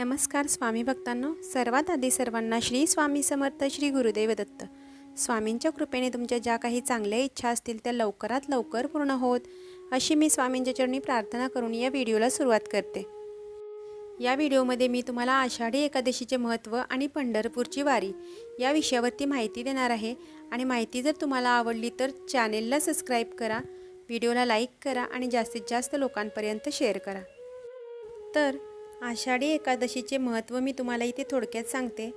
नमस्कार स्वामी भक्तांनो सर्वात आधी सर्वांना श्री स्वामी समर्थ श्री गुरुदेव दत्त. स्वामींच्या कृपेने तुमच्या ज्या काही चांगल्या इच्छा असतील त्या लवकरात लवकर पूर्ण होत अशी मी स्वामींच्या चरणी प्रार्थना करून या व्हिडिओला सुरुवात करते. या व्हिडिओमध्ये मी तुम्हाला आषाढी एकादशीचे महत्त्व आणि पंढरपूरची वारी या विषयावरती माहिती देणार आहे. आणि माहिती जर तुम्हाला आवडली तर चॅनेलला सबस्क्राईब करा व्हिडिओला लाईक करा आणि जास्तीत जास्त लोकांपर्यंत शेअर करा. तर आषाढी एकादशीचे महत्त्व मी तुम्हाला इथे थोडक्यात सांगते.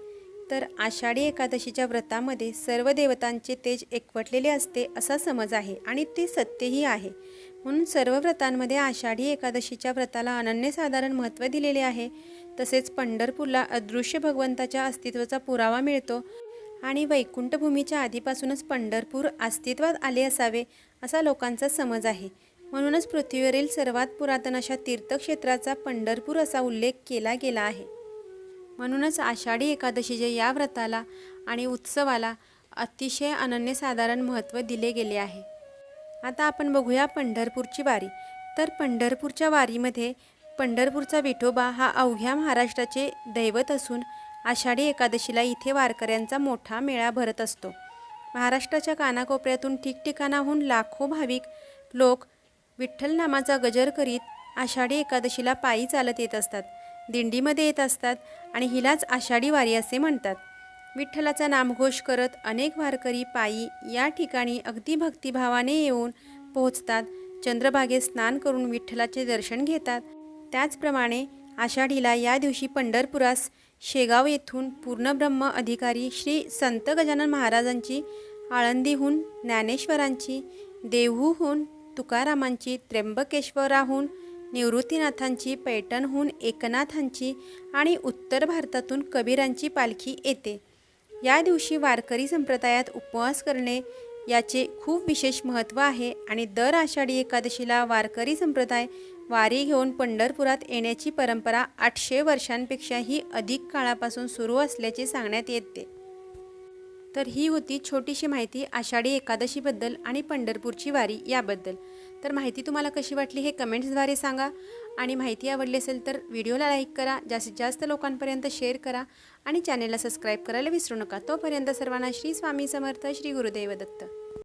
तर आषाढी एकादशीच्या व्रतामध्ये सर्व देवतांचे तेज एकवटलेले असते असा समज आहे आणि ते सत्यही आहे. म्हणून सर्व व्रतांमध्ये आषाढी एकादशीच्या व्रताला अनन्यसाधारण महत्त्व दिलेले आहे. तसेच पंढरपूरला अदृश्य भगवंताच्या अस्तित्वाचा पुरावा मिळतो आणि वैकुंठभूमीच्या आधीपासूनच पंढरपूर अस्तित्वात आले असावे असा लोकांचा समज आहे. म्हणूनच पृथ्वीवरील सर्वात पुरातन अशा तीर्थक्षेत्राचा पंढरपूर असा उल्लेख केला गेला आहे. म्हणूनच आषाढी एकादशीच्या या व्रताला आणि उत्सवाला अतिशय अनन्यसाधारण महत्त्व दिले गेले आहे. आता आपण बघूया पंढरपूरची वारी. तर पंढरपूरच्या वारीमध्ये पंढरपूरचा विठोबा हा अवघ्या महाराष्ट्राचे दैवत असून आषाढी एकादशीला इथे वारकऱ्यांचा मोठा मेळा भरत असतो. महाराष्ट्राच्या कानाकोपऱ्यातून ठिकठिकाणाहून लाखो भाविक लोक विठ्ठल नामाचा गजर करीत आषाढी एकादशीला पायी चालत येत असतात. दिंडीमध्ये येत असतात आणि हिलाच आषाढी वारी असे म्हणतात. विठ्ठलाचा नामघोष करत अनेक वारकरी पायी या ठिकाणी अगदी भक्तिभावाने येऊन पोहोचतात. चंद्रभागेत स्नान करून विठ्ठलाचे दर्शन घेतात. त्याचप्रमाणे आषाढीला या दिवशी पंढरपुरास शेगाव येथून पूर्णब्रह्म अधिकारी श्री संत गजानन महाराजांची आळंदीहून ज्ञानेश्वरांची देहूहून तुकारामांची त्र्यंबकेश्वराहून निवृत्तीनाथांची पैठणहून एकनाथांची आणि उत्तर भारतातून कबीरांची पालखी येते. या दिवशी वारकरी संप्रदायात उपवास करणे याचे खूप विशेष महत्त्व आहे आणि दर आषाढी एकादशीला वारकरी संप्रदाय वारी घेऊन पंढरपुरात येण्याची परंपरा आठशे वर्षांपेक्षाही अधिक काळापासून सुरू असल्याचे सांगण्यात येते. तर ही होती छोटीशी माहिती आषाढी एकादशीबद्दल आणि पंढरपूरची वारी याबद्दल. तर माहिती तुम्हाला कशी वाटली हे कमेंट्सद्वारे सांगा. आणि माहिती आवडली असेल तर व्हिडिओला लाईक करा जास्तीत जास्त लोकांपर्यंत शेअर करा आणि चॅनेलला सबस्क्राईब करायला विसरू नका. तोपर्यंत सर्वांना श्री स्वामी समर्थ श्री गुरुदेव दत्त.